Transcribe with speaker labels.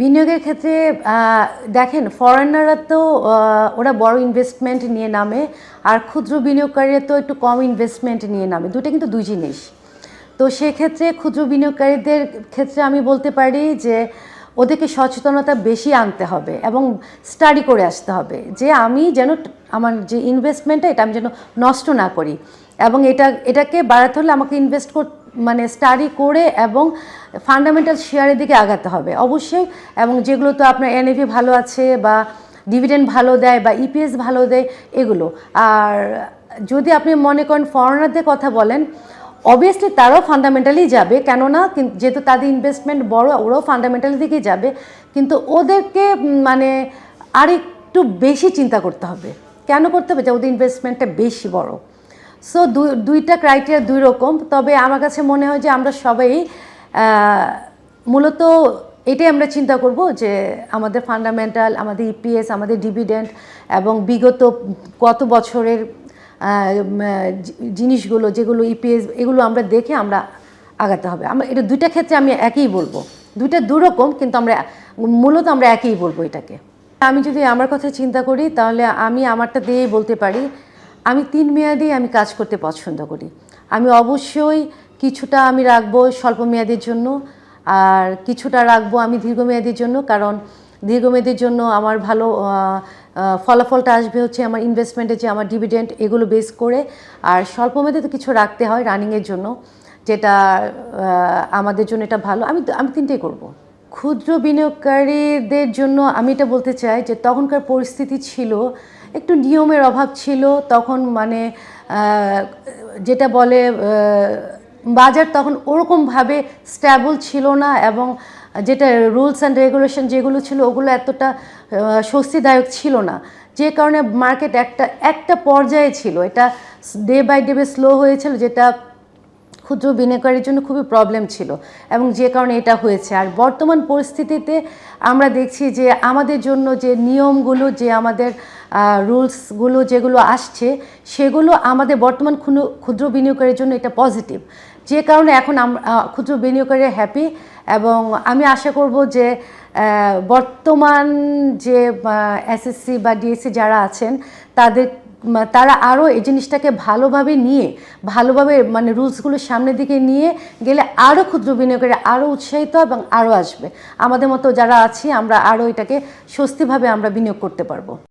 Speaker 1: বিনিয়োগের ক্ষেত্রে দেখেন ফরেনাররা তো ওরা বড় ইনভেস্টমেন্ট নিয়ে নামে, আর ক্ষুদ্র বিনিয়োগকারীরা তো একটু কম ইনভেস্টমেন্ট নিয়ে নামে। দুটো কিন্তু দুই জিনিস। তো সেক্ষেত্রে ক্ষুদ্র বিনিয়োগকারীদের ক্ষেত্রে আমি বলতে পারি যে, ওদেরকে সচেতনতা বেশি আনতে হবে এবং স্টাডি করে আসতে হবে। যে আমি যেন, আমার যে ইনভেস্টমেন্টটা এটা আমি যেন নষ্ট না করি। এবং এটা, এটাকে বাড়াতে হলে আমাকে ইনভেস্ট কর মানে স্টাডি করে এবং ফান্ডামেন্টাল শেয়ারের দিকে আগাতে হবে। অবশ্যই, এবং যেগুলো তো আপনার এনএভি ভালো আছে বা ডিভিডেন্ড ভালো দেয় বা ইপিএস ভালো দেয়, এগুলো। আর যদি আপনি মনে করেন ফরেনারদের কথা বলেন অবভিয়াসলি তারাও ফান্ডামেন্টালি যাবে, কেননা কিন- যেহেতু তাদের ইনভেস্টমেন্ট বড়, ওরাও ফান্ডামেন্টালি দিকেই যাবে, কিন্তু ওদেরকে মানে আরেকটু বেশি চিন্তা করতে হবে। কেন করতে হবে? যে ওদের ইনভেস্টমেন্টটা বেশি বড়। সো দুইটা ক্রাইটেরিয়া দুই রকম। তবে আমার কাছে মনে হয় যে আমরা সবাই মূলত এটাই আমরা চিন্তা করব যে আমাদের ফান্ডামেন্টাল আমাদের ইপিএস আমাদের ডিভিডেন্ড এবং বিগত কত বছরের জিনিসগুলো, যেগুলো ইপিএস এগুলো আমরা দেখে আমরা আগাতে হবে। আমরা, এটা দুইটা ক্ষেত্রে আমি একই বলব। দুইটা দুরকম কিন্তু আমরা, মূলত আমরা একই বলব এটাকে। আমি যদি আমার কথা চিন্তা করি, তাহলে আমি আমারটা দিয়েই বলতে পারি আমি তিন মেয়াদি আমি কাজ করতে পছন্দ করি। আমি অবশ্যই কিছুটা আমি রাখব স্বল্প মেয়াদের জন্য, আর কিছুটা রাখব আমি দীর্ঘমেয়াদীর জন্য, কারণ দীর্ঘমেয়াদীর জন্য আমার ভালো ফলাফলটা আসবে হচ্ছে আমার ইনভেস্টমেন্টে যে আমার ডিভিডেন্ড এগুলো বেস করে, আর স্বল্প মেয়াদে তো কিছু রাখতে হয় রানিংয়ের জন্য, যেটা আমাদের জন্য এটা ভালো। আমি আমি তিনটেই করব। ক্ষুদ্র বিনিয়োগকারীদের জন্য আমি এটা বলতে চাই যে তখনকার পরিস্থিতি ছিল একটু নিয়মের অভাব ছিল, তখন মানে যেটা বলে বাজার তখন ওরকমভাবে স্ট্যাবল ছিল না এবং যেটা রুলস অ্যান্ড রেগুলেশন যেগুলো ছিল ওগুলো এতটা স্বস্তিদায়ক ছিল না। যে কারণে মার্কেট একটা একটা পর্যায়ে ছিল। এটা ডে বাই ডে স্লো হয়েছিল, যেটা ক্ষুদ্র বিনিয়োগকারীর জন্য খুবই প্রবলেম ছিল এবং যে কারণে এটা হয়েছে। আর বর্তমান পরিস্থিতিতে আমরা দেখছি যে আমাদের জন্য যে নিয়মগুলো, যে আমাদের রুলসগুলো যেগুলো আসছে, সেগুলো আমাদের বর্তমান ক্ষুদ্র- বিনিয়োগকারীর জন্য এটা পজিটিভ যে কারণে এখন ক্ষুদ্র বিনিয়োগকারীরা হ্যাপি এবং আমি আশা করব যে বর্তমান যে এসএসসি বা ডিএসসি যারা আছেন, তাদের তারা আরও এই জিনিসটাকে ভালোভাবে নিয়ে, ভালোভাবে মানে রুলসগুলো সামনের দিকে নিয়ে গেলে আরও ক্ষুদ্র বিনিয়োগকারী আরও উৎসাহিত এবং আরও আসবে। আমাদের মতো যারা আছি, আমরা আরও এটাকে স্বস্তিভাবে আমরা বিনিয়োগ করতে পারব।